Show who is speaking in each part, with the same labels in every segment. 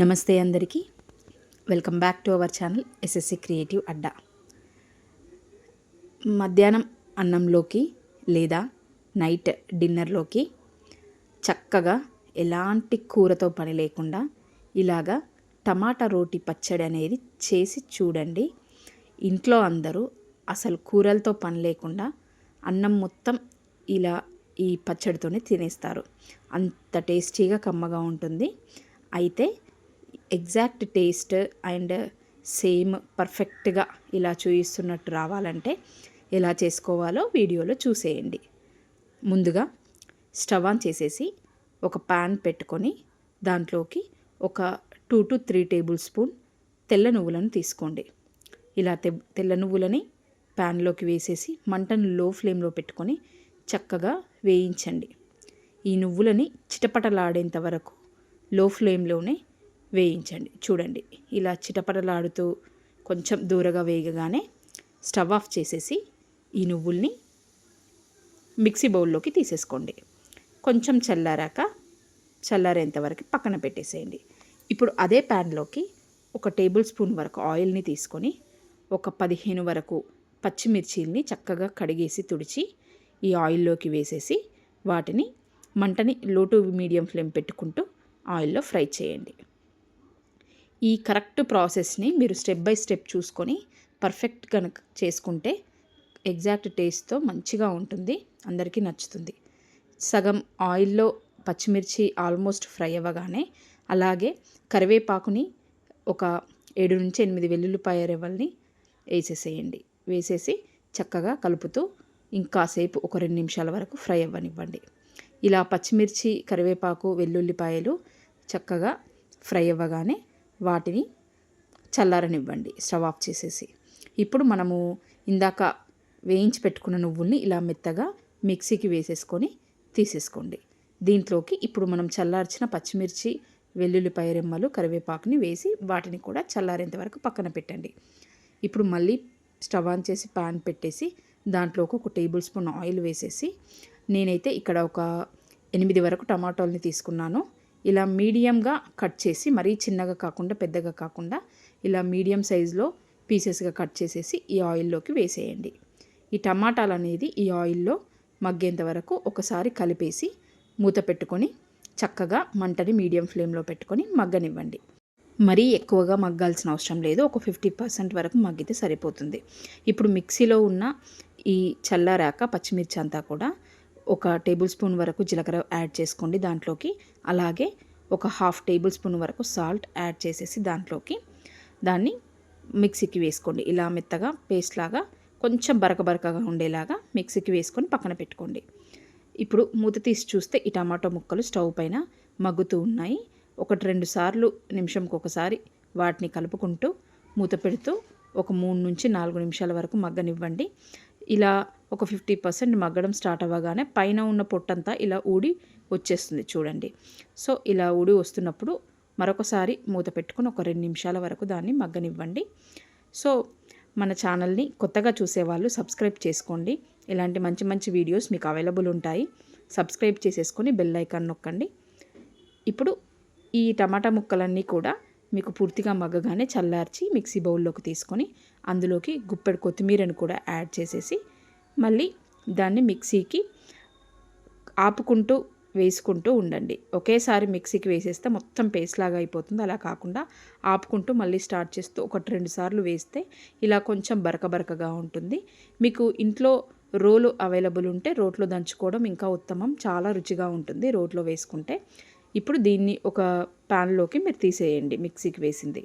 Speaker 1: నమస్తే అందరికీ. Welcome back to our channel SSC creative Adda. మధ్యాహ్నం అన్నంలోకి లేదా నైట్ డిన్నర్లోకి చక్కగా ఎలాంటి కూరతో పని లేకుండా ఇలాగా టమాటా రోటి పచ్చడి అనేది చేసి చూడండి. ఇంట్లో అందరూ అసలు కూరలతో పని లేకుండా అన్నం మొత్తం ఇలా ఈ పచ్చడితోనే తినేస్తారు. అంత టేస్టీగా కమ్మగా ఉంటుంది. అయితే ఎగ్జాక్ట్ టేస్ట్ అండ్ సేమ్ పర్ఫెక్ట్గా ఇలా చూపిస్తున్నట్టు రావాలంటే ఎలా చేసుకోవాలో వీడియోలో చూసేయండి. ముందుగా స్టవ్ ఆన్ చేసేసి ఒక పాన్ పెట్టుకొని దాంట్లోకి ఒక two to three table spoon తెల్ల నువ్వులను తీసుకోండి. ఇలా తె తెల్ల నువ్వులని ప్యాన్లోకి వేసేసి మంటను లో ఫ్లేమ్లో పెట్టుకొని చక్కగా వేయించండి. ఈ నువ్వులని చిటపటలాడేంత వరకు లో ఫ్లేమ్లోనే వేయించండి. చూడండి ఇలా చిటపటలాడుతూ కొంచెం దూరగా వేయగానే స్టవ్ ఆఫ్ చేసేసి ఈ నువ్వుల్ని మిక్సీ బౌల్లోకి తీసేసుకోండి. కొంచెం చల్లారాక చల్లారేంత వరకు పక్కన పెట్టేసేయండి. ఇప్పుడు అదే ప్యాన్లోకి ఒక టేబుల్ స్పూన్ వరకు ఆయిల్ని తీసుకొని ఒక పదిహేను వరకు పచ్చిమిర్చిల్ని చక్కగా కడిగేసి తుడిచి ఈ ఆయిల్లోకి వేసేసి వాటిని మంటని లో టు మీడియం ఫ్లేమ్ పెట్టుకుంటూ ఆయిల్లో ఫ్రై చేయండి. ఈ కరెక్ట్ ప్రాసెస్ని మీరు స్టెప్ బై స్టెప్ చూసుకొని పర్ఫెక్ట్ కనుక చేసుకుంటే ఎగ్జాక్ట్ టేస్ట్తో మంచిగా ఉంటుంది అందరికీ నచ్చుతుంది. సగం ఆయిల్లో పచ్చిమిర్చి ఆల్మోస్ట్ ఫ్రై అవ్వగానే అలాగే కరివేపాకుని ఒక ఏడు నుంచి ఎనిమిది వెల్లుల్లిపాయ రెవ్వల్ని వేసేసేయండి. వేసేసి చక్కగా కలుపుతూ ఇంకాసేపు ఒక రెండు నిమిషాల వరకు ఫ్రై అవ్వనివ్వండి. ఇలా పచ్చిమిర్చి కరివేపాకు వెల్లుల్లిపాయలు చక్కగా ఫ్రై అవ్వగానే వాటిని చల్లారనివ్వండి. స్టవ్ ఆఫ్ చేసేసి. ఇప్పుడు మనము ఇందాక వేయించి పెట్టుకున్న నువ్వుల్ని ఇలా మెత్తగా మిక్సీకి వేసేసుకొని తీసేసుకోండి. దీంట్లోకి ఇప్పుడు మనం చల్లార్చిన పచ్చిమిర్చి వెల్లుల్లిపాయ రెమ్మలు కరివేపాకుని వేసి వాటిని కూడా చల్లారేంత వరకు పక్కన పెట్టండి. ఇప్పుడు మళ్ళీ స్టవ్ ఆన్ చేసి పాన్ పెట్టేసి దాంట్లోకి ఒక టేబుల్ స్పూన్ ఆయిల్ వేసేసి నేనైతే ఇక్కడ ఒక ఎనిమిది వరకు టమాటోల్ని తీసుకున్నాను. ఇలా మీడియంగా కట్ చేసి మరీ చిన్నగా కాకుండా పెద్దగా కాకుండా ఇలా మీడియం సైజులో పీసెస్గా కట్ చేసేసి ఈ ఆయిల్లోకి వేసేయండి. ఈ టమాటాలు అనేది ఈ ఆయిల్లో మగ్గేంత వరకు ఒకసారి కలిపేసి మూత పెట్టుకొని చక్కగా మంటని మీడియం ఫ్లేమ్లో పెట్టుకొని మగ్గనివ్వండి. మరీ ఎక్కువగా మగ్గాల్సిన అవసరం లేదు. ఒక ఫిఫ్టీ పర్సెంట్ వరకు మగ్గితే సరిపోతుంది. ఇప్పుడు మిక్సీలో ఉన్న ఈ చల్లారాక పచ్చిమిర్చి అంతా కూడా ఒక టేబుల్ స్పూన్ వరకు జీలకర్ర యాడ్ చేసుకోండి దాంట్లోకి. అలాగే ఒక హాఫ్ టేబుల్ స్పూన్ వరకు సాల్ట్ యాడ్ చేసేసి దాంట్లోకి దాన్ని మిక్సీకి వేసుకోండి. ఇలా మెత్తగా పేస్ట్ లాగా కొంచెం బరక బరకగా ఉండేలాగా మిక్సీకి వేసుకొని పక్కన పెట్టుకోండి. ఇప్పుడు మూత తీసి చూస్తే ఈ టమాటో ముక్కలు స్టవ్ పైన మగ్గుతూ ఉన్నాయి. ఒకటి రెండు సార్లు నిమిషంకి ఒకసారి వాటిని కలుపుకుంటూ మూత పెడుతూ ఒక మూడు నుంచి నాలుగు నిమిషాల వరకు మగ్గనివ్వండి. ఇలా ఒక ఫిఫ్టీ పర్సెంట్ మగ్గడం స్టార్ట్ అవ్వగానే పైన ఉన్న పొట్టంతా ఇలా ఊడి వచ్చేస్తుంది చూడండి. సో ఇలా ఊడి వస్తున్నప్పుడు మరొకసారి మూత పెట్టుకుని ఒక రెండు నిమిషాల వరకు దాన్ని మగ్గనివ్వండి. సో మన ఛానల్ని కొత్తగా చూసేవాళ్ళు సబ్స్క్రైబ్ చేసుకోండి. ఇలాంటి మంచి మంచి వీడియోస్ మీకు అవైలబుల్ ఉంటాయి. సబ్స్క్రైబ్ చేసేసుకొని బెల్ ఐకాన్ నొక్కండి. ఇప్పుడు ఈ టమాటా ముక్కలన్నీ కూడా మీకు పూర్తిగా మగ్గగానే చల్లార్చి మిక్సీ బౌల్లోకి తీసుకొని అందులోకి గుప్పెడు కొత్తిమీరను కూడా యాడ్ చేసేసి మళ్ళీ దాన్ని మిక్సీకి ఆపుకుంటూ వేసుకుంటూ ఉండండి. ఒకేసారి మిక్సీకి వేసేస్తే మొత్తం పేస్ట్ లాగా అయిపోతుంది. అలా కాకుండా ఆపుకుంటూ మళ్ళీ స్టార్ట్ చేస్తూ ఒకటి రెండు సార్లు వేస్తే ఇలా కొంచెం బరక బరకగా ఉంటుంది. మీకు ఇంట్లో రోలు అవైలబుల్ ఉంటే రోట్లో దంచుకోవడం ఇంకా ఉత్తమం. చాలా రుచిగా ఉంటుంది రోట్లో వేసుకుంటే. ఇప్పుడు దీన్ని ఒక ప్యాన్లోకి మీరు తీసేయండి మిక్సీకి వేసింది.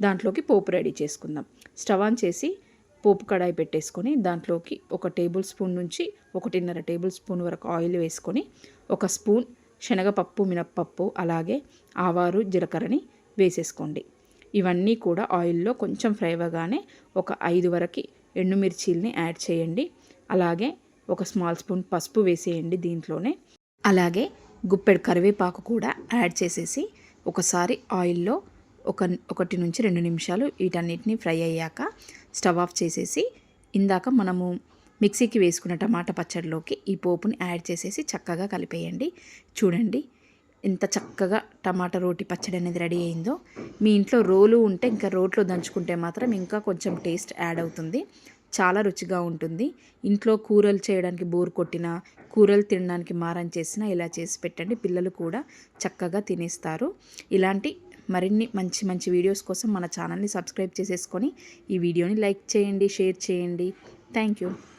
Speaker 1: దాంట్లోకి పోపు రెడీ చేసుకుందాం. స్టవ్ ఆన్ చేసి పోపు కడాయి పెట్టేసుకొని దాంట్లోకి ఒక టేబుల్ స్పూన్ నుంచి ఒకటిన్నర టేబుల్ స్పూన్ వరకు ఆయిల్ వేసుకొని ఒక స్పూన్ శనగపప్పు మినప్పప్పు అలాగే ఆవారు జీలకర్రని వేసేసుకోండి. ఇవన్నీ కూడా ఆయిల్లో కొంచెం ఫ్రై అవ్వగానే ఒక ఐదు వరకు ఎండుమిర్చీల్ని యాడ్ చేయండి. అలాగే ఒక స్మాల్ స్పూన్ పసుపు వేసేయండి దీంట్లోనే. అలాగే గుప్పెడు కరివేపాకు కూడా యాడ్ చేసేసి ఒకసారి ఆయిల్లో ఒక ఒకటి నుంచి రెండు నిమిషాలు వీటన్నిటిని ఫ్రై అయ్యాక స్టవ్ ఆఫ్ చేసేసి ఇందాక మనము మిక్సీకి వేసుకున్న టమాటా పచ్చడిలోకి ఈ పోపుని యాడ్ చేసేసి చక్కగా కలిపేయండి. చూడండి ఎంత చక్కగా టమాటా రోటి పచ్చడి అనేది రెడీ అయిందో. మీ ఇంట్లో రోలు ఉంటే ఇంకా రోట్లో దంచుకుంటే మాత్రం ఇంకా కొంచెం టేస్ట్ యాడ్ అవుతుంది. చాలా రుచిగా ఉంటుంది. ఇంట్లో కూరలు చేయడానికి బోర్ కొట్టినా కూరలు తినడానికి మారం చేసినా ఇలా చేసి పెట్టండి. పిల్లలు కూడా చక్కగా తినేస్తారు. ఇలాంటి మరిన్ని మంచి మంచి వీడియోస్ కోసం మన ఛానల్ని సబ్స్క్రైబ్ చేసేసుకొని ఈ వీడియోని లైక్ చేయండి షేర్ చేయండి. Thank you